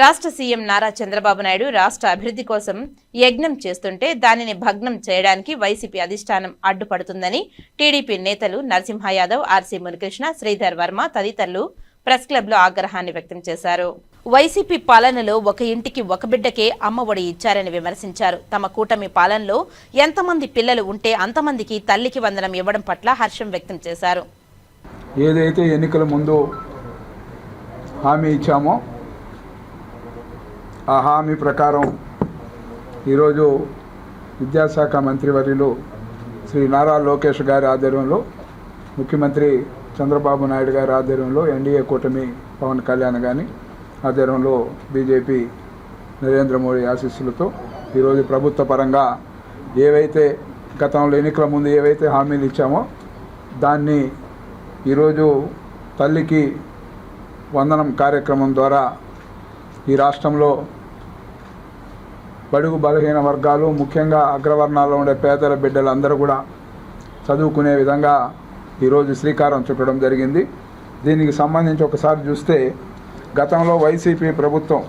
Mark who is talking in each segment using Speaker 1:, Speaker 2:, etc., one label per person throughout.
Speaker 1: రాష్ట్ర సీఎం నారా చంద్రబాబు నాయుడు రాష్ట్ర అభివృద్ధి కోసం యజ్ఞం చేస్తుంటే దానిని భగ్నం చేయడానికి వైసీపీ అధిష్టానం అడ్డుపడుతుందని టీడీపీ నేతలు నరసింహ యాదవ్ ఆర్సీ మునికృష్ణ శ్రీధర్ వర్మ తదితరులు ప్రెస్ క్లబ్లో ఆగ్రహాన్ని వ్యక్తం చేశారు. వైసీపీ పాలనలో ఒక ఇంటికి ఒక బిడ్డకే అమ్మఒడి ఇచ్చారని విమర్శించారు. తమ కూటమి పాలనలో ఎంతమంది పిల్లలు ఉంటే అంతమందికి తల్లికి వందనం ఇవ్వడం పట్ల హర్షం వ్యక్తం చేశారు.
Speaker 2: ఏదైతే ఎన్నికల ముందు హామీ ఇచ్చామో ఆ హామీ ప్రకారం ఈరోజు విద్యాశాఖ మంత్రివర్యులు శ్రీ నారా లోకేష్ గారి ఆధ్వర్యంలో ముఖ్యమంత్రి చంద్రబాబు నాయుడు గారి ఆధ్వర్యంలో ఎన్డీఏ కూటమి పవన్ కళ్యాణ్ గాని ఆధ్వర్యంలో బీజేపీ నరేంద్ర మోడీ ఆశీస్సులతో ఈరోజు ప్రభుత్వ పరంగా ఏవైతే గతంలో ఎన్నికల ముందు ఏవైతే హామీలు ఇచ్చామో దాన్ని ఈరోజు తల్లికి వందనం కార్యక్రమం ద్వారా ఈ రాష్ట్రంలో బడుగు బలహీన వర్గాలు ముఖ్యంగా అగ్రవర్ణాల్లో ఉండే పేదల బిడ్డలందరూ కూడా చదువుకునే విధంగా ఈరోజు శ్రీకారం చుట్టడం జరిగింది. దీనికి సంబంధించి ఒకసారి చూస్తే గతంలో వైసీపీ ప్రభుత్వం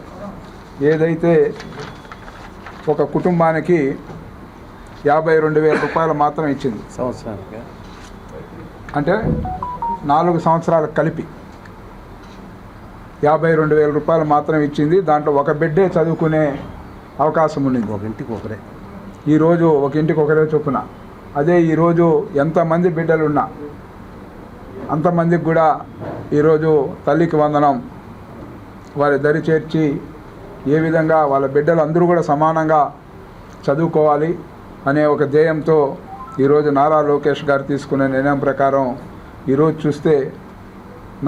Speaker 2: ఏదైతే ఒక కుటుంబానికి యాభై రెండు వేల రూపాయలు మాత్రం ఇచ్చింది.
Speaker 3: సంవత్సరానికి?
Speaker 2: అంటే నాలుగు సంవత్సరాలు కలిపి యాభై రెండు వేల రూపాయలు మాత్రం ఇచ్చింది. దాంట్లో ఒక బిడ్డే చదువుకునే అవకాశం ఉండింది
Speaker 3: ఒక ఇంటికి ఒకరే.
Speaker 2: ఈరోజు ఒక ఇంటికి ఒకరే చొప్పున. అదే ఈరోజు ఎంతమంది బిడ్డలున్నా అంతమందికి కూడా ఈరోజు తల్లికి వందనం. వారి దరి చేర్చి ఏ విధంగా వాళ్ళ బిడ్డలు అందరూ కూడా సమానంగా చదువుకోవాలి అనే ఒక ధ్యేయంతో ఈరోజు నారా లోకేష్ గారు తీసుకునే నిర్ణయం ప్రకారం ఈరోజు చూస్తే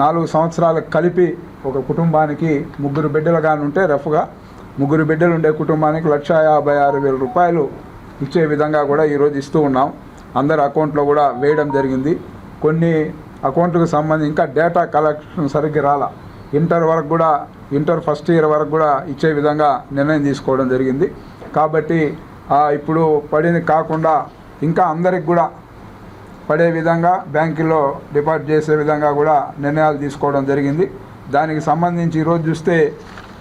Speaker 2: నాలుగు సంవత్సరాలు కలిపి ఒక కుటుంబానికి ముగ్గురు బిడ్డలు కానీ ఉంటే రఫ్గా ముగ్గురు బిడ్డలు ఉండే కుటుంబానికి లక్ష యాభై ఆరు వేల రూపాయలు ఇచ్చే విధంగా కూడా ఈరోజు ఇస్తూ ఉన్నాం. అందరి అకౌంట్లో కూడా వేయడం జరిగింది. కొన్ని అకౌంట్లకు సంబంధించి ఇంకా డేటా కలెక్షన్ సరిగ్గా రాలా. ఇంటర్ వరకు కూడా ఇంటర్ ఫస్ట్ ఇయర్ వరకు కూడా ఇచ్చే విధంగా నిర్ణయం తీసుకోవడం జరిగింది. కాబట్టి ఇప్పుడు పడింది కాకుండా ఇంకా అందరికి కూడా పడే విధంగా బ్యాంకులో డిపాజిట్ చేసే విధంగా కూడా నిర్ణయాలు తీసుకోవడం జరిగింది. దానికి సంబంధించి ఈరోజు చూస్తే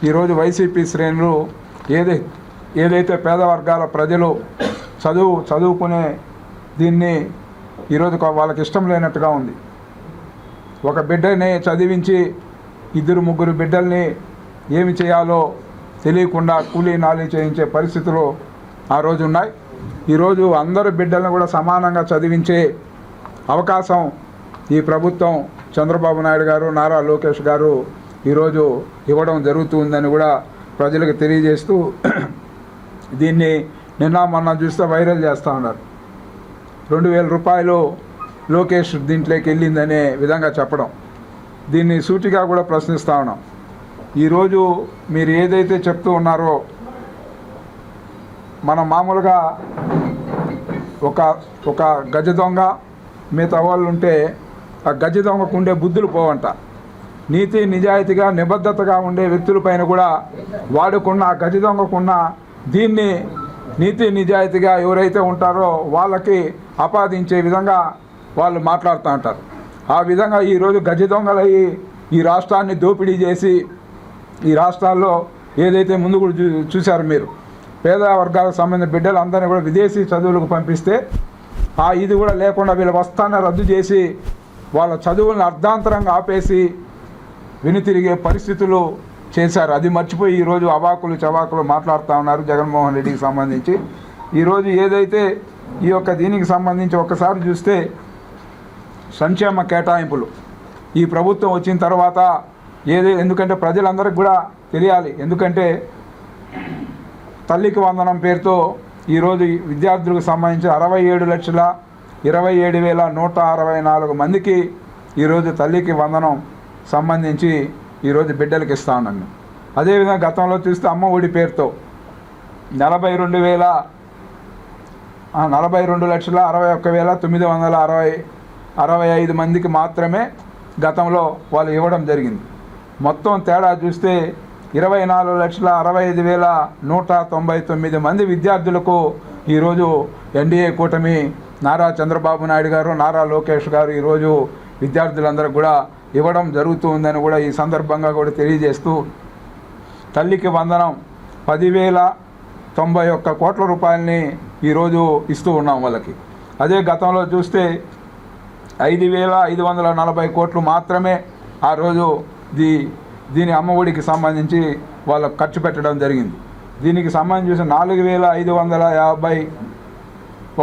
Speaker 2: ఈరోజు వైసీపీ శ్రేణులు ఏదై ఏదైతే పేద వర్గాల ప్రజలు చదువు చదువుకునే దీన్ని ఈరోజు వాళ్ళకి ఇష్టం లేనట్టుగా ఉంది. ఒక బిడ్డని చదివించి ఇద్దరు ముగ్గురు బిడ్డల్ని ఏమి చేయాలో తెలియకుండా కూలీ నాలి చేయించే పరిస్థితులు ఆ రోజు ఉన్నాయి. ఈరోజు అందరు బిడ్డలను కూడా సమానంగా చదివించే అవకాశం ఈ ప్రభుత్వం చంద్రబాబు నాయుడు గారు నారా లోకేష్ గారు ఈరోజు ఇవ్వడం జరుగుతుందని కూడా ప్రజలకు తెలియజేస్తూ దీన్ని నిన్న మొన్న చూస్తే వైరల్ చేస్తూ ఉన్నారు. రెండు వేల రూపాయలు లోకేష్ దీంట్లోకి వెళ్ళిందనే విధంగా చెప్పడం. దీన్ని సూటిగా కూడా ప్రశ్నిస్తూ ఉన్నాం. ఈరోజు మీరు ఏదైతే చెప్తూ ఉన్నారో మనం మామూలుగా ఒక ఒక గజ దొంగ మిగతా వాళ్ళు ఉంటే ఆ గజ దొంగకు ఉండే బుద్ధులు పోవంట. నీతి నిజాయితీగా నిబద్ధతగా ఉండే వ్యక్తులపైన కూడా వాడుకున్న ఆ దొంగకున్న దీన్ని నీతి నిజాయితీగా ఎవరైతే ఉంటారో వాళ్ళకి ఆపాదించే విధంగా వాళ్ళు మాట్లాడుతూ ఉంటారు. ఆ విధంగా ఈరోజు గజ దొంగలయ్యి ఈ రాష్ట్రాన్ని దోపిడీ చేసి ఈ రాష్ట్రాల్లో ఏదైతే ముందు కూడా చూ చూశారు మీరు పేద వర్గాలకు సంబంధించిన బిడ్డలు అందరినీ కూడా విదేశీ చదువులకు పంపిస్తే ఆ ఇది కూడా లేకుండా వీళ్ళ వస్తాన్ని రద్దు చేసి వాళ్ళ చదువులను అర్ధాంతరంగా ఆపేసి వెనుతిరిగే పరిస్థితులు చేశారు. అది మర్చిపోయి ఈరోజు అవాకులు చవాకులు మాట్లాడుతూ ఉన్నారు జగన్మోహన్ రెడ్డికి సంబంధించి. ఈరోజు ఏదైతే ఈ యొక్క దీనికి సంబంధించి ఒక్కసారి చూస్తే సంక్షేమ కేటాయింపులు. ఈ ప్రభుత్వం వచ్చిన తర్వాత ఏది ఎందుకంటే ప్రజలందరికీ కూడా తెలియాలి. ఎందుకంటే తల్లికి వందనం పేరుతో ఈరోజు విద్యార్థులకు సంబంధించి అరవై ఏడు లక్షల ఇరవై ఏడు వేల నూట అరవై నాలుగు మందికి ఈరోజు తల్లికి వందనం సంబంధించి ఈరోజు బిడ్డలకి ఇస్తా ఉన్నాను. అదేవిధంగా గతంలో చూస్తే అమ్మ ఒడి పేరుతో నలభై రెండు వేల నలభై రెండు లక్షల అరవై ఒక్క వేల తొమ్మిది వందల అరవై అరవై ఐదు మందికి మాత్రమే గతంలో వాళ్ళు ఇవ్వడం జరిగింది. మొత్తం తేడా చూస్తే ఇరవై నాలుగు లక్షల అరవై ఐదు వేల నూట తొంభై తొమ్మిది మంది విద్యార్థులకు ఈరోజు ఎన్డీఏ కూటమి నారా చంద్రబాబు నాయుడు గారు నారా లోకేష్ గారు ఈరోజు విద్యార్థులందరూ కూడా ఇవ్వడం జరుగుతుందని కూడా ఈ సందర్భంగా కూడా తెలియజేస్తూ తల్లికి వందనం. పదివేల తొంభై ఒక్క కోట్ల రూపాయలని ఈరోజు ఇస్తూ ఉన్నాం వాళ్ళకి. అదే గతంలో చూస్తే ఐదు వేల ఐదు వందల నలభై కోట్లు మాత్రమే ఆ రోజు దీ దీని అమ్మఒడికి సంబంధించి వాళ్ళకు ఖర్చు పెట్టడం జరిగింది. దీనికి సంబంధించి నాలుగు వేల ఐదు వందల యాభై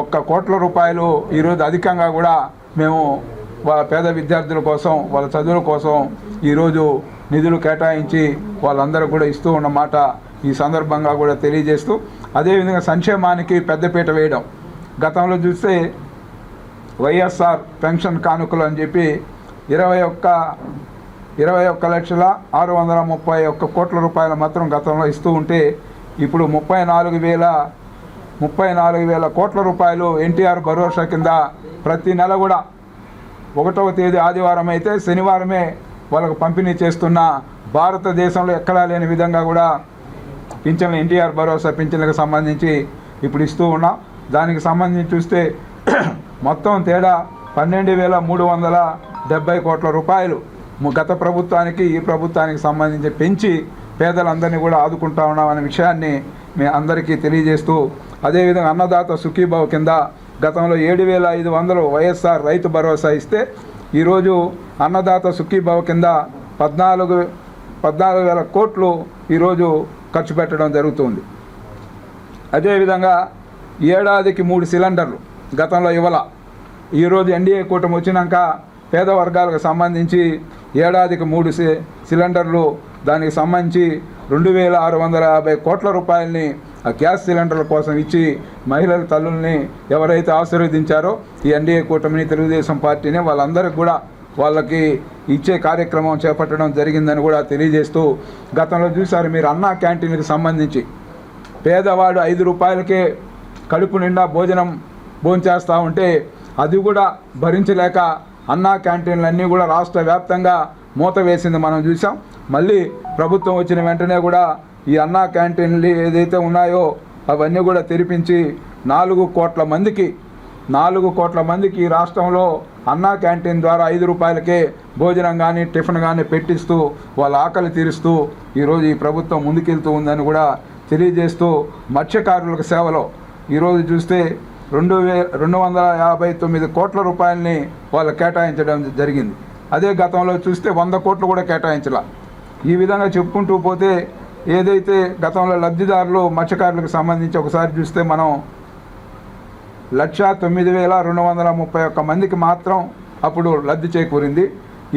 Speaker 2: ఒక్క కోట్ల రూపాయలు ఈరోజు అధికంగా కూడా మేము వాళ్ళ పేద విద్యార్థుల కోసం వాళ్ళ చదువుల కోసం ఈరోజు నిధులు కేటాయించి వాళ్ళందరూ కూడా ఇస్తూ ఉన్నమాట ఈ సందర్భంగా కూడా తెలియజేస్తూ అదేవిధంగా సంక్షేమానికి పెద్దపీట వేయడం. గతంలో చూస్తే వైఎస్ఆర్ పెన్షన్ కానుకలు అని చెప్పి ఇరవై ఒక్క ఇరవై ఒక్క లక్షల ఆరు వందల ముప్పై ఒక్క కోట్ల రూపాయలు మాత్రం గతంలో ఇస్తూ ఉంటే ఇప్పుడు ముప్పై నాలుగు వేల ముప్పై నాలుగు వేల కోట్ల రూపాయలు ఎన్టీఆర్ భరోసా కింద ప్రతి నెల కూడా ఒకటవ తేదీ ఆదివారం అయితే శనివారమే వాళ్ళకు పంపిణీ చేస్తున్న భారతదేశంలో ఎక్కడా లేని విధంగా కూడా పింఛన్లు ఎన్టీఆర్ భరోసా పింఛన్లకు సంబంధించి ఇప్పుడు ఇస్తూ ఉన్నాం. దానికి సంబంధించి చూస్తే మొత్తం తేడా పన్నెండు వేల మూడు వందల డెబ్బై కోట్ల రూపాయలు గత ప్రభుత్వానికి ఈ ప్రభుత్వానికి సంబంధించి పెంచి పేదలందరినీ కూడా ఆదుకుంటా ఉన్నాం అనే విషయాన్ని మీ అందరికీ తెలియజేస్తూ అదేవిధంగా అన్నదాత సుఖీభావ్ కింద గతంలో ఏడు వేల ఐదు వందలు వైఎస్ఆర్ రైతు భరోసా ఇస్తే ఈరోజు అన్నదాత సుఖీభావ కింద పద్నాలుగు పద్నాలుగు వేల కోట్లు ఈరోజు ఖర్చు పెట్టడం జరుగుతుంది. అదేవిధంగా ఏడాదికి మూడు సిలిండర్లు గతంలో ఇవ్వాల. ఈరోజు ఎన్డీఏ కూటమి వచ్చినాక పేద వర్గాలకు సంబంధించి ఏడాదికి మూడు సి సిలిండర్లు దానికి సంబంధించి రెండు వేల ఆరు వందల యాభై కోట్ల రూపాయలని ఆ గ్యాస్ సిలిండర్ల కోసం ఇచ్చి మహిళల తల్లుల్ని ఎవరైతే ఆశీర్వదించారో ఈ ఎన్డీఏ కూటమిని తెలుగుదేశం పార్టీని వాళ్ళందరికీ కూడా వాళ్ళకి ఇచ్చే కార్యక్రమం చేపట్టడం జరిగిందని కూడా తెలియజేస్తూ గతంలో చూశారు మీరు అన్నా క్యాంటీన్కి సంబంధించి పేదవాడు ఐదు రూపాయలకే కడుపు నిండా భోజనం భోంచేస్తూ ఉంటే అది కూడా భరించలేక అన్నా క్యాంటీన్లన్నీ కూడా రాష్ట్ర వ్యాప్తంగా మూత వేసింది మనం చూసాం మళ్ళీ ప్రభుత్వం వచ్చిన వెంటనే కూడా ఈ అన్నా క్యాంటీన్లు ఏదైతే ఉన్నాయో అవన్నీ కూడా తెరిపించి నాలుగు కోట్ల మందికి నాలుగు కోట్ల మందికి ఈ రాష్ట్రంలో అన్నా క్యాంటీన్ ద్వారా ఐదు రూపాయలకే భోజనం కానీ టిఫిన్ కానీ పెట్టిస్తూ వాళ్ళ ఆకలి తీరుస్తూ ఈరోజు ఈ ప్రభుత్వం ముందుకెళ్తూ ఉందని కూడా తెలియజేస్తూ మత్స్యకారులకు సేవలో ఈరోజు చూస్తే రెండు వే రెండు వందల యాభై తొమ్మిది కోట్ల రూపాయలని వాళ్ళు కేటాయించడం జరిగింది. అదే గతంలో చూస్తే వంద కోట్లు కూడా కేటాయించాల. ఈ విధంగా చెప్పుకుంటూ పోతే ఏదైతే గతంలో లబ్ధిదారులు మత్స్యకారులకు సంబంధించి ఒకసారి చూస్తే మనం లక్ష తొమ్మిది వేల రెండు వందల ముప్పై ఒక్క మందికి మాత్రం అప్పుడు లబ్ధి చేకూరింది.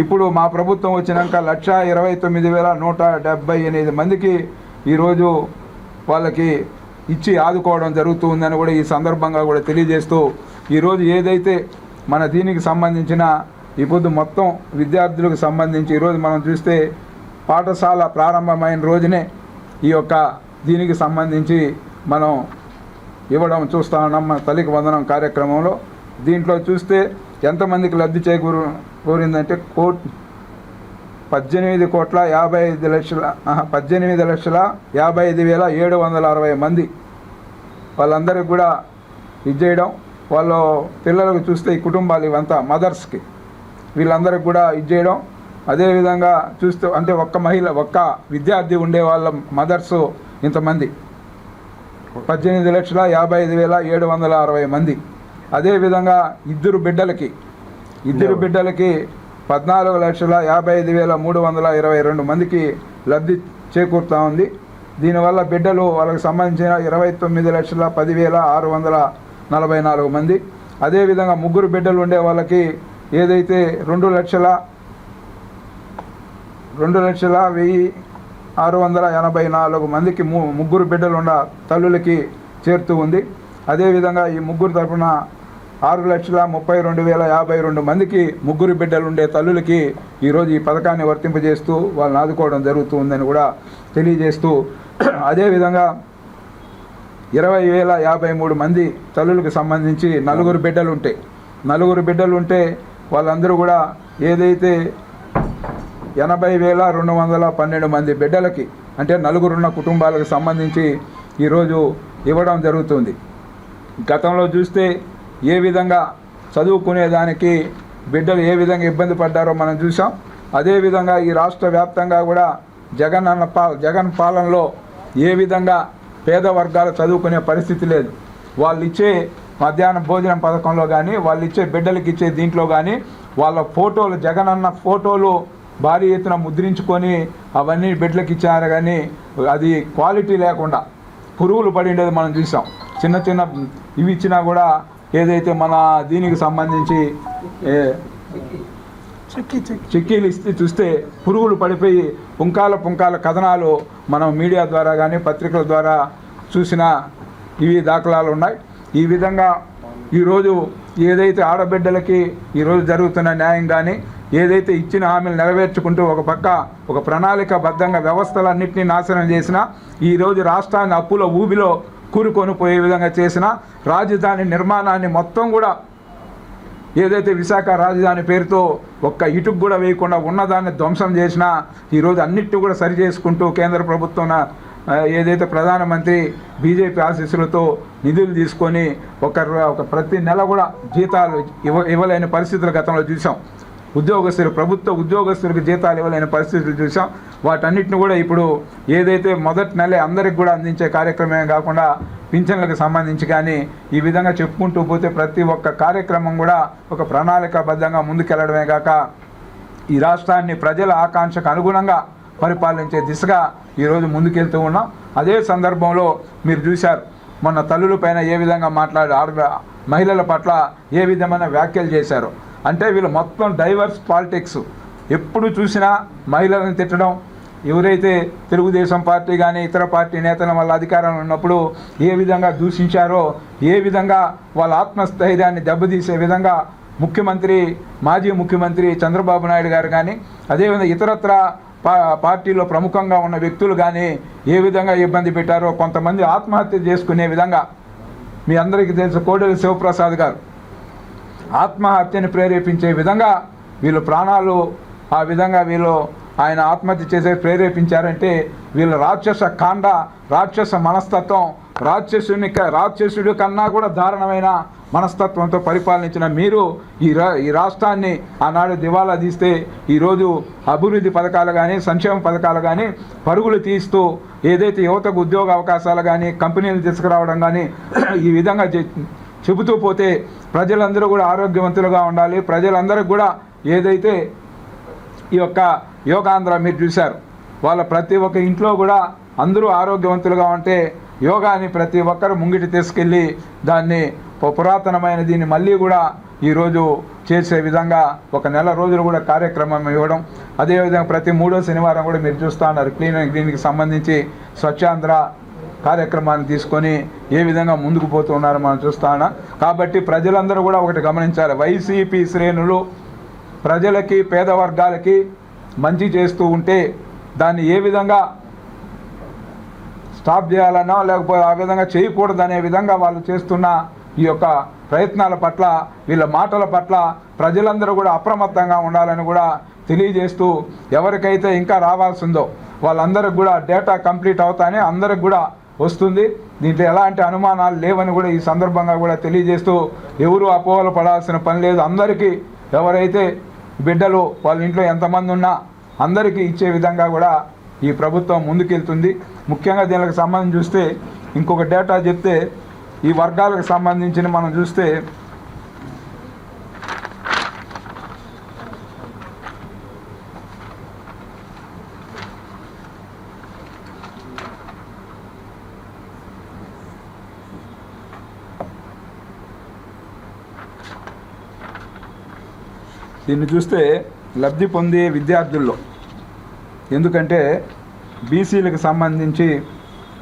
Speaker 2: ఇప్పుడు మా ప్రభుత్వం వచ్చినాక లక్ష ఇరవై తొమ్మిది వేల నూట డెబ్బై ఎనిమిది మందికి ఈరోజు వాళ్ళకి ఇచ్చి ఆదుకోవడం జరుగుతుందని కూడా ఈ సందర్భంగా కూడా తెలియజేస్తూ ఈరోజు ఏదైతే మన దీనికి సంబంధించిన ఇప్పుడు మొత్తం విద్యార్థులకు సంబంధించి ఈరోజు మనం చూస్తే పాఠశాల ప్రారంభమైన రోజునే ఈ యొక్క దీనికి సంబంధించి మనం ఇవ్వడం చూస్తా ఉన్నాం మన తల్లికి వందనం కార్యక్రమంలో. దీంట్లో చూస్తే ఎంతమందికి లబ్ధి చేకూరు కోరిందంటే కోట్ పద్దెనిమిది కోట్ల యాభై ఐదు లక్షల పద్దెనిమిది లక్షల యాభై ఐదు వేల ఏడు వందల అరవై మంది వాళ్ళందరికీ కూడా ఇది చేయడం. వాళ్ళ పిల్లలకు చూస్తే ఈ కుటుంబాలు ఇవంతా మదర్స్కి వీళ్ళందరికీ కూడా ఇది చేయడం. అదేవిధంగా చూస్తూ అంటే ఒక్క మహిళ ఒక్క విద్యార్థి ఉండే వాళ్ళ మదర్స్ ఇంతమంది. పద్దెనిమిది లక్షల యాభై ఐదు వేల ఏడు వందల అరవై మంది. అదేవిధంగా ఇద్దరు బిడ్డలకి ఇద్దరు బిడ్డలకి పద్నాలుగు లక్షల యాభై ఐదు వేల మూడు వందల ఇరవై రెండు మందికి లబ్ధి చేకూరుతూ ఉంది. దీనివల్ల బిడ్డలు వాళ్ళకి సంబంధించిన ఇరవై తొమ్మిది లక్షల పదివేల ఆరు వందల నలభై నాలుగు మంది. అదేవిధంగా ముగ్గురు బిడ్డలు ఉండే వాళ్ళకి ఏదైతే రెండు లక్షల రెండు లక్షల వెయ్యి ఆరు వందల ఎనభై నాలుగు మందికి ము ముగ్గురు బిడ్డలు ఉన్న తల్లులకి చేరుతూ ఉంది. అదేవిధంగా ఈ ముగ్గురు తరపున ఆరు లక్షల ముప్పై రెండు వేల యాభై రెండు మందికి ముగ్గురు బిడ్డలు ఉండే తల్లులకి ఈరోజు ఈ పథకాన్ని వర్తింపజేస్తూ వాళ్ళని ఆదుకోవడం జరుగుతుందని కూడా తెలియజేస్తూ అదేవిధంగా ఇరవై వేల యాభై మూడు మంది తల్లులకు సంబంధించి నలుగురు బిడ్డలు ఉంటాయి నలుగురు బిడ్డలు ఉంటే వాళ్ళందరూ కూడా ఏదైతే ఎనభై వేల రెండు వందల పన్నెండు మంది బిడ్డలకి అంటే నలుగురున్న కుటుంబాలకు సంబంధించి ఈరోజు ఇవ్వడం జరుగుతుంది. గతంలో చూస్తే ఏ విధంగా చదువుకునేదానికి బిడ్డలు ఏ విధంగా ఇబ్బంది పడ్డారో మనం చూసాం అదేవిధంగా ఈ రాష్ట్ర వ్యాప్తంగా కూడా జగన్ అన్న పా జగన్ పాలనలో ఏ విధంగా పేద వర్గాలు చదువుకునే పరిస్థితి లేదు. వాళ్ళు ఇచ్చే మధ్యాహ్నం భోజనం పథకంలో కానీ వాళ్ళు ఇచ్చే బిడ్డలకి ఇచ్చే దీంట్లో కానీ వాళ్ళ ఫోటోలు జగన్ అన్న ఫోటోలు భారీ ఎత్తున ముద్రించుకొని అవన్నీ బిడ్డలకి ఇచ్చారు కానీ అది క్వాలిటీ లేకుండా పురుగులు పడి ఉండేది మనం చూసాం. చిన్న చిన్న ఇవి ఇచ్చినా కూడా ఏదైతే మన దీనికి సంబంధించి చిక్కీలు ఇస్తే చూస్తే పురుగులు పడిపోయి పుంకాల పుంకాల కథనాలు మనం మీడియా ద్వారా కానీ పత్రికల ద్వారా చూసిన ఇవి దాఖలాలు ఉన్నాయి. ఈ విధంగా ఈరోజు ఏదైతే ఆడబిడ్డలకి ఈరోజు జరుగుతున్న న్యాయం కానీ ఏదైతే ఇచ్చిన హామీలు నెరవేర్చుకుంటూ ఒక పక్క ఒక ప్రణాళికబద్ధంగా వ్యవస్థలన్నింటినీ నాశనం చేసిన ఈరోజు రాష్ట్రాన్ని అప్పుల ఊబిలో కూరుకొని పోయే విధంగా చేసిన రాజధాని నిర్మాణాన్ని మొత్తం కూడా ఏదైతే విశాఖ రాజధాని పేరుతో ఒక్క ఇటుకు కూడా వేయకుండా ఉన్నదాన్ని ధ్వంసం చేసినా ఈరోజు అన్నిటి కూడా సరి చేసుకుంటూ కేంద్ర ప్రభుత్వం ఏదైతే ప్రధానమంత్రి బీజేపీ ఆశీస్సులతో నిధులు తీసుకొని ఒక ఒక ప్రతి నెల కూడా జీతాలు ఇవ్వ ఇవ్వలేని పరిస్థితులు గతంలో చూసాం. ఉద్యోగస్తులు ప్రభుత్వ ఉద్యోగస్తులకు జీతాలు ఇవ్వలేని పరిస్థితులు చూసాం. వాటన్నిటిని కూడా ఇప్పుడు ఏదైతే మొదటి నెలే అందరికి కూడా అందించే కార్యక్రమమే కాకుండా పింఛన్లకు సంబంధించి కానీ ఈ విధంగా చెప్పుకుంటూ పోతే ప్రతి ఒక్క కార్యక్రమం కూడా ఒక ప్రణాళికాబద్ధంగా ముందుకెళ్ళడమే కాక ఈ రాష్ట్రాన్ని ప్రజల ఆకాంక్షకు అనుగుణంగా పరిపాలించే దిశగా ఈరోజు ముందుకెళ్తూ ఉన్నాం. అదే సందర్భంలో మీరు చూశారు మొన్న తల్లుల పైన ఏ విధంగా మాట్లాడి ఆడ మహిళల పట్ల ఏ విధమైన వ్యాఖ్యలు చేశారు? అంటే వీళ్ళు మొత్తం డైవర్స్ పాలిటిక్స్. ఎప్పుడు చూసినా మహిళలను తిట్టడం ఎవరైతే తెలుగుదేశం పార్టీ కానీ ఇతర పార్టీ నేతల వల్ల అధికారంలో ఉన్నప్పుడు ఏ విధంగా దూషించారో ఏ విధంగా వాళ్ళ ఆత్మస్థైర్యాన్ని దెబ్బతీసే విధంగా ముఖ్యమంత్రి మాజీ ముఖ్యమంత్రి చంద్రబాబు నాయుడు గారు కానీ అదేవిధంగా ఇతరత్ర పార్టీలో ప్రముఖంగా ఉన్న వ్యక్తులు కానీ ఏ విధంగా ఇబ్బంది పెట్టారో కొంతమంది ఆత్మహత్య చేసుకునే విధంగా మీ అందరికీ తెలుసు కోడెల శివప్రసాద్ గారు. ఆత్మహత్యని ప్రేరేపించే విధంగా వీళ్ళు ప్రాణాలు ఆ విధంగా వీళ్ళు ఆయన ఆత్మహత్య చేసే ప్రేరేపించారంటే వీళ్ళ రాక్షస కాండ రాక్షస మనస్తత్వం రాక్షసుని రాక్షసుడు కన్నా కూడా దారుణమైన మనస్తత్వంతో పరిపాలించిన మీరు ఈ రా ఈ రాష్ట్రాన్ని ఆనాడు దివాలా తీస్తే ఈరోజు అభివృద్ధి పథకాలు కానీ సంక్షేమ పథకాలు కానీ పరుగులు తీస్తూ ఏదైతే యువతకు ఉద్యోగ అవకాశాలు కానీ కంపెనీలు తీసుకురావడం కానీ ఈ విధంగా చే- చెబుతూ పోతే ప్రజలందరూ కూడా ఆరోగ్యవంతులుగా ఉండాలి. ప్రజలందరికీ కూడా ఏదైతే ఈ యొక్క యోగాంధ్ర మీరు చూశారు వాళ్ళ ప్రతి ఒక్క ఇంట్లో కూడా అందరూ ఆరోగ్యవంతులుగా ఉంటే యోగాని ప్రతి ఒక్కరు ముంగిటి తీసుకెళ్ళి దాన్ని పురాతనమైన దీన్ని మళ్ళీ కూడా ఈరోజు చేసే విధంగా ఒక నెల రోజులు కూడా కార్యక్రమం ఇవ్వడం. అదేవిధంగా ప్రతి మూడో శనివారం కూడా మీరు చూస్తూ ఉన్నారు. క్లీన్ అండ్ క్లీన్కి సంబంధించి స్వచ్ఛాంధ్ర కార్యక్రమాన్ని తీసుకొని ఏ విధంగా ముందుకు పోతున్నారో మనం చూస్తా ఉన్నాం. కాబట్టి ప్రజలందరూ కూడా ఒకటి గమనించాలి. వైసీపీ శ్రేణులు ప్రజలకి పేద వర్గాలకి మంచి చేస్తూ ఉంటే దాన్ని ఏ విధంగా స్టాప్ చేయాలనో లేకపోతే ఆ విధంగా చేయకూడదనే విధంగా వాళ్ళు చేస్తున్న ఈ యొక్క ప్రయత్నాల పట్ల వీళ్ళ మాటల పట్ల ప్రజలందరూ కూడా అప్రమత్తంగా ఉండాలని కూడా తెలియజేస్తూ ఎవరికైతే ఇంకా రావాల్సిందో వాళ్ళందరికి కూడా డేటా కంప్లీట్ అవుతానే అందరికి కూడా వస్తుంది. దీంట్లో ఎలాంటి అనుమానాలు లేవని కూడా ఈ సందర్భంగా కూడా తెలియజేస్తూ ఎవరు అపోహలు పడాల్సిన పని లేదు. అందరికీ ఎవరైతే బిడ్డలు వాళ్ళ ఇంట్లో ఎంతమంది ఉన్నా అందరికీ ఇచ్చే విధంగా కూడా ఈ ప్రభుత్వం ముందుకెళ్తుంది. ముఖ్యంగా దీనికి సంబంధించి చూస్తే ఇంకొక డేటా చెప్తే ఈ వర్గాలకు సంబంధించిన మనం చూస్తే దీన్ని చూస్తే లబ్ధి పొందే విద్యార్థుల్లో. ఎందుకంటే బీసీలకు సంబంధించి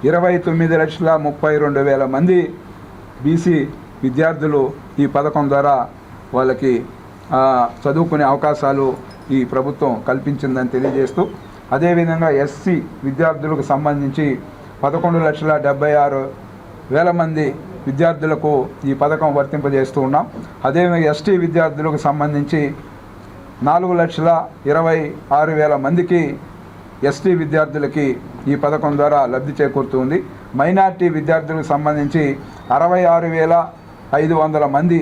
Speaker 2: ఇరవై తొమ్మిది లక్షల ముప్పై రెండు వేల మంది బీసీ విద్యార్థులు ఈ పథకం ద్వారా వాళ్ళకి చదువుకునే అవకాశాలు ఈ ప్రభుత్వం కల్పించిందని తెలియజేస్తూ అదేవిధంగా ఎస్సీ విద్యార్థులకు సంబంధించి పదకొండు లక్షల డెబ్బై ఆరు వేల మంది విద్యార్థులకు ఈ పథకం వర్తింపజేస్తూ ఉన్నాం. అదేవిధంగా ఎస్టీ విద్యార్థులకు సంబంధించి నాలుగు లక్షల ఇరవై ఆరు వేల మందికి ఎస్టీ విద్యార్థులకి ఈ పథకం ద్వారా లబ్ధి చేకూరుతుంది. మైనార్టీ విద్యార్థులకు సంబంధించి అరవై ఆరు వేల ఐదు వందల మంది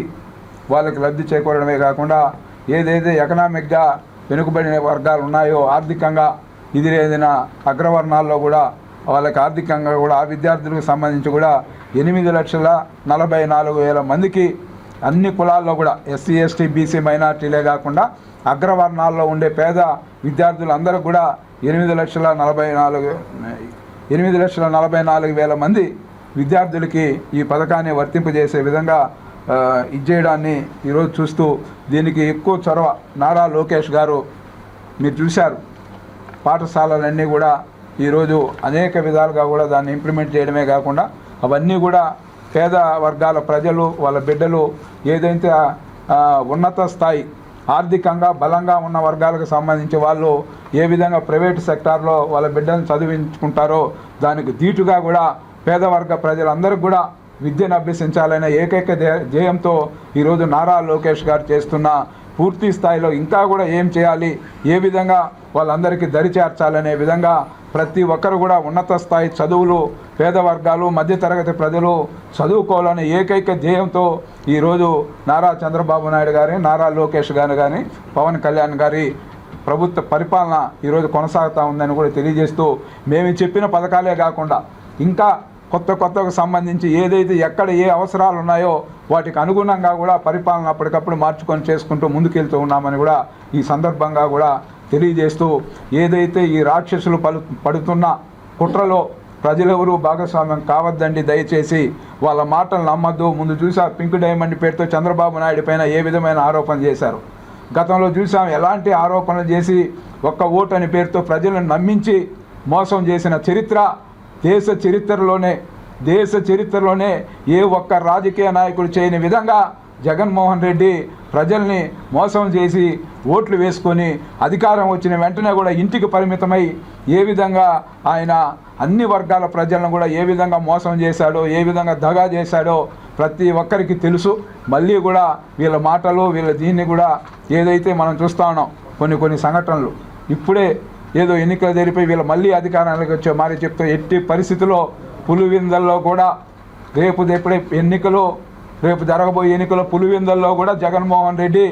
Speaker 2: వాళ్ళకి లబ్ధి చేకూరడమే కాకుండా ఏదైతే ఎకనామిక్గా వెనుకబడిన వర్గాలు ఉన్నాయో ఆర్థికంగా ఇది ఏదైనా అగ్రవర్ణాల్లో కూడా వాళ్ళకి ఆర్థికంగా కూడా ఆ విద్యార్థులకు సంబంధించి కూడా ఎనిమిది లక్షల నలభై నాలుగు వేల మందికి అన్ని కులాల్లో కూడా ఎస్సీ ఎస్టీ బీసీ మైనార్టీలే కాకుండా అగ్రవర్ణాల్లో ఉండే పేద విద్యార్థులందరూ కూడా ఎనిమిది లక్షల నలభై నాలుగు ఎనిమిది లక్షల నలభై నాలుగు వేల మంది విద్యార్థులకి ఈ పథకాన్ని వర్తింపజేసే విధంగా ఇచ్చేయడాన్ని ఈరోజు చూస్తూ దీనికి ఎక్కువ చొరవ నారా లోకేష్ గారు మీరు చూశారు. పాఠశాలలన్నీ కూడా ఈరోజు అనేక విధాలుగా కూడా దాన్ని ఇంప్లిమెంట్ చేయడమే కాకుండా అవన్నీ కూడా పేద వర్గాల ప్రజలు వాళ్ళ బిడ్డలు ఏదైతే ఉన్నత స్థాయి ఆర్థికంగా బలంగా ఉన్న వర్గాలకు సంబంధించి వాళ్ళు ఏ విధంగా ప్రైవేట్ సెక్టార్లో వాళ్ళ బిడ్డలను చదివించుకుంటారో దానికి ధీటుగా కూడా పేద వర్గ ప్రజలందరికీ కూడా విద్యను అభ్యసించాలనే ఏకైక ధ్యేయంతో ఈరోజు నారా లోకేష్ గారు చేస్తున్న పూర్తి స్థాయిలో ఇంకా కూడా ఏం చేయాలి? ఏ విధంగా వాళ్ళందరికీ దరి చేర్చాలనే విధంగా ప్రతి ఒక్కరు కూడా ఉన్నత స్థాయి చదువులు పేద వర్గాలు మధ్యతరగతి ప్రజలు చదువుకోవాలనే ఏకైక ధ్యేయంతో ఈరోజు నారా చంద్రబాబు నాయుడు గారి నారా లోకేష్ గారు కానీ పవన్ కళ్యాణ్ గారి ప్రభుత్వ పరిపాలన ఈరోజు కొనసాగుతూ ఉందని కూడా తెలియజేస్తూ మేము చెప్పిన పథకాలే కాకుండా ఇంకా కొత్త కొత్తకు సంబంధించి ఏదైతే ఎక్కడ ఏ అవసరాలు ఉన్నాయో వాటికి అనుగుణంగా కూడా పరిపాలన అప్పటికప్పుడు మార్చుకొని చేసుకుంటూ ముందుకెళ్తూ ఉన్నామని కూడా ఈ సందర్భంగా కూడా తెలియజేస్తూ ఏదైతే ఈ రాక్షసులు పలు పడుతున్న కుట్రలో ప్రజలెవరూ భాగస్వామ్యం కావద్దండి దయచేసి వాళ్ళ మాటలు నమ్మద్దు. ముందు చూసా పింక్ డైమండ్ పేరుతో చంద్రబాబు నాయుడు పైన ఏ విధమైన ఆరోపణ చేశారు? గతంలో చూసాం ఎలాంటి ఆరోపణలు చేసి ఒక్క ఓటు అని పేరుతో ప్రజలను నమ్మించి మోసం చేసిన చరిత్ర దేశ చరిత్రలోనే దేశ చరిత్రలోనే ఏ ఒక్క రాజకీయ నాయకుడు చేయని విధంగా జగన్మోహన్ రెడ్డి ప్రజల్ని మోసం చేసి ఓట్లు వేసుకొని అధికారం వచ్చిన వెంటనే కూడా ఇంటికి పరిమితమై ఏ విధంగా ఆయన అన్ని వర్గాల ప్రజలను కూడా ఏ విధంగా మోసం చేశాడో ఏ విధంగా దగా చేశాడో ప్రతి ఒక్కరికి తెలుసు. మళ్ళీ కూడా వీళ్ళ మాటలు వీళ్ళ దీన్ని కూడా ఏదైతే మనం చూస్తా ఉన్నాం కొన్ని కొన్ని సంఘటనలు ఇప్పుడే ఏదో ఎన్నికలు జరిపి వీళ్ళు మళ్ళీ అధికారానికి వచ్చే మారి చెప్తూ ఎట్టి పరిస్థితిలో పులివిందల్లో కూడా రేపు ఎప్పుడే ఎన్నికలు రేపు జరగబోయే ఎన్నికల పులివిందల్లో కూడా జగన్మోహన్ రెడ్డి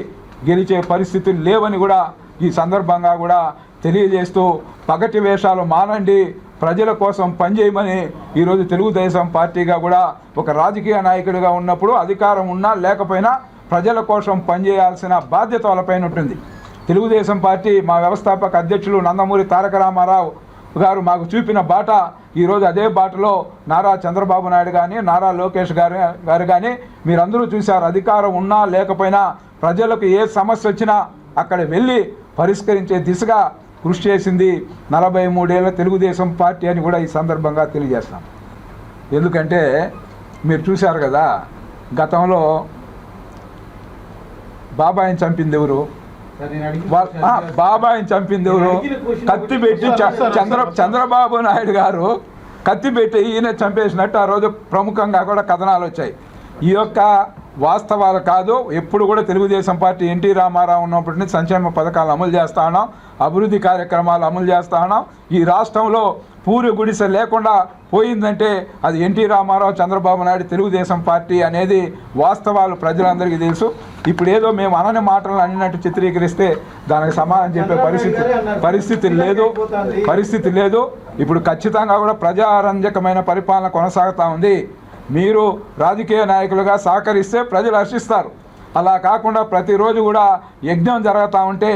Speaker 2: గెలిచే పరిస్థితులు లేవని కూడా ఈ సందర్భంగా కూడా తెలియజేస్తూ పగటి వేషాలు మానండి ప్రజల కోసం పనిచేయమని ఈరోజు తెలుగుదేశం పార్టీగా కూడా ఒక రాజకీయ నాయకుడిగా ఉన్నప్పుడు అధికారం ఉన్నా లేకపోయినా ప్రజల కోసం పనిచేయాల్సిన బాధ్యత వాళ్ళపైన ఉంటుంది. తెలుగుదేశం పార్టీ మా వ్యవస్థాపక అధ్యక్షులు నందమూరి తారక రామారావు గారు మాకు చూపిన బాట ఈరోజు అదే బాటలో నారా చంద్రబాబు నాయుడు కానీ నారా లోకేష్ గారు గారు కానీ మీరందరూ చూశారు. అధికారం ఉన్నా లేకపోయినా ప్రజలకు ఏ సమస్య వచ్చినా అక్కడ వెళ్ళి పరిష్కరించే దిశగా కృషి చేసింది నలభై మూడేళ్ళ తెలుగుదేశం పార్టీ అని కూడా ఈ సందర్భంగా తెలియజేస్తాం. ఎందుకంటే మీరు చూశారు కదా గతంలో బాబాయిని చంపింది ఎవరు? బాబాయిని చంపింది ఎవరు? కత్తి పెట్టి చంద్ర చంద్రబాబు నాయుడు గారు కత్తి పెట్టి ఈయన చంపేసినట్టు ఆ రోజు ప్రముఖంగా కూడా కథనాలు వచ్చాయి. ఈ యొక్క వాస్తవాలు కాదు. ఎప్పుడు కూడా తెలుగుదేశం పార్టీ ఎన్టీ రామారావు ఉన్నప్పటి నుంచి సంక్షేమ పథకాలు అమలు చేస్తా ఉన్నాం. అభివృద్ధి కార్యక్రమాలు అమలు చేస్తా ఉన్నాం. ఈ రాష్ట్రంలో పూరి గుడిసె లేకుండా పోయిందంటే అది ఎన్టీ రామారావు చంద్రబాబు నాయుడు తెలుగుదేశం పార్టీ అనేది వాస్తవాలు ప్రజలందరికీ తెలుసు. ఇప్పుడు ఏదో మేము అనని మాటలు అన్నట్టు చిత్రీకరిస్తే దానికి సమాధానం చెప్పే పరిస్థితి పరిస్థితి లేదు. పరిస్థితి లేదు. ఇప్పుడు ఖచ్చితంగా కూడా ప్రజారంజకమైన పరిపాలన కొనసాగుతూ ఉంది. మీరు రాజకీయ నాయకులుగా సహకరిస్తే ప్రజలు హర్షిస్తారు. అలా కాకుండా ప్రతిరోజు కూడా యజ్ఞం జరుగుతూ ఉంటే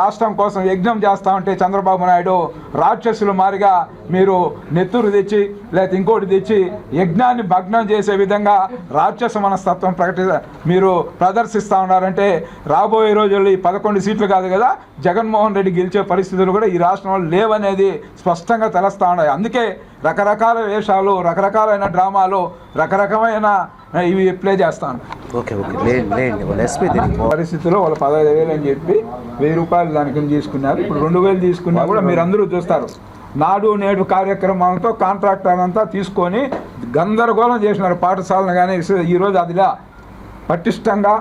Speaker 2: రాష్ట్రం కోసం యజ్ఞం చేస్తూ ఉంటే చంద్రబాబు నాయుడు రాక్షసులు మారిగా మీరు నెత్తురు తెచ్చి లేకపోతే ఇంకోటి తెచ్చి యజ్ఞాన్ని భగ్నం చేసే విధంగా రాక్షస మనస్తత్వం ప్రకటి మీరు ప్రదర్శిస్తూ ఉన్నారంటే రాబోయే రోజుల్లో ఈ పదకొండు సీట్లు కాదు కదా జగన్మోహన్ రెడ్డి గెలిచే పరిస్థితులు కూడా ఈ రాష్ట్రంలో లేవనేది స్పష్టంగా తెలుస్తూ ఉన్నాయి. అందుకే రకరకాల వేషాలు రకరకాలైన డ్రామాలు రకరకమైన ఇవి ప్లే చేస్తాను.
Speaker 3: Okay okay.
Speaker 2: పరిస్థితిలో వాళ్ళు పదహైదు వేలు అని చెప్పి వెయ్యి రూపాయలు దానికి తీసుకున్నారు. ఇప్పుడు రెండు వేలు తీసుకున్నా కూడా మీరు అందరూ చూస్తారు. నాడు నేడు కార్యక్రమంతో కాంట్రాక్టర్ అంతా తీసుకొని గందరగోళం చేసినారు పాఠశాలను కానీ ఈరోజు అదిలా పటిష్టంగా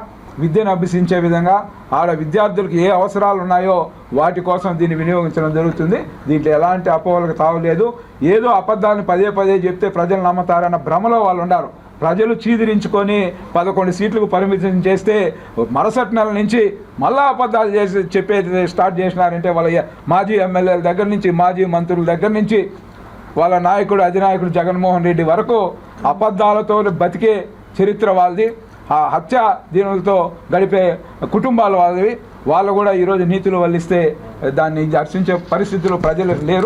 Speaker 2: విద్యను అభ్యసించే విధంగా ఆడ విద్యార్థులకు ఏ అవసరాలు ఉన్నాయో వాటి కోసం దీన్ని వినియోగించడం జరుగుతుంది. దీంట్లో ఎలాంటి అపోహలకు తావలేదు. ఏదో అబద్ధాలను పదే పదే చెప్తే ప్రజలు నమ్ముతారన్న భ్రమలో వాళ్ళు ఉన్నారు. ప్రజలు చీదిరించుకొని పదకొండు సీట్లకు పరిమితం చేస్తే మరుసటి నెల నుంచి మళ్ళా అబద్ధాలు చేసి చెప్పేది స్టార్ట్ చేసినారంటే వాళ్ళ మాజీ ఎమ్మెల్యేల దగ్గర నుంచి మాజీ మంత్రుల దగ్గర నుంచి వాళ్ళ నాయకుడు అధినాయకుడు జగన్మోహన్ రెడ్డి వరకు అబద్ధాలతో బతికే చరిత్ర వాళ్ళది. ఆ హత్య దీనులతో గడిపే కుటుంబాల వాళ్ళవి. వాళ్ళు కూడా ఈరోజు నీతులు వల్లిస్తే దాన్ని హర్షించే పరిస్థితులు ప్రజలు లేరు.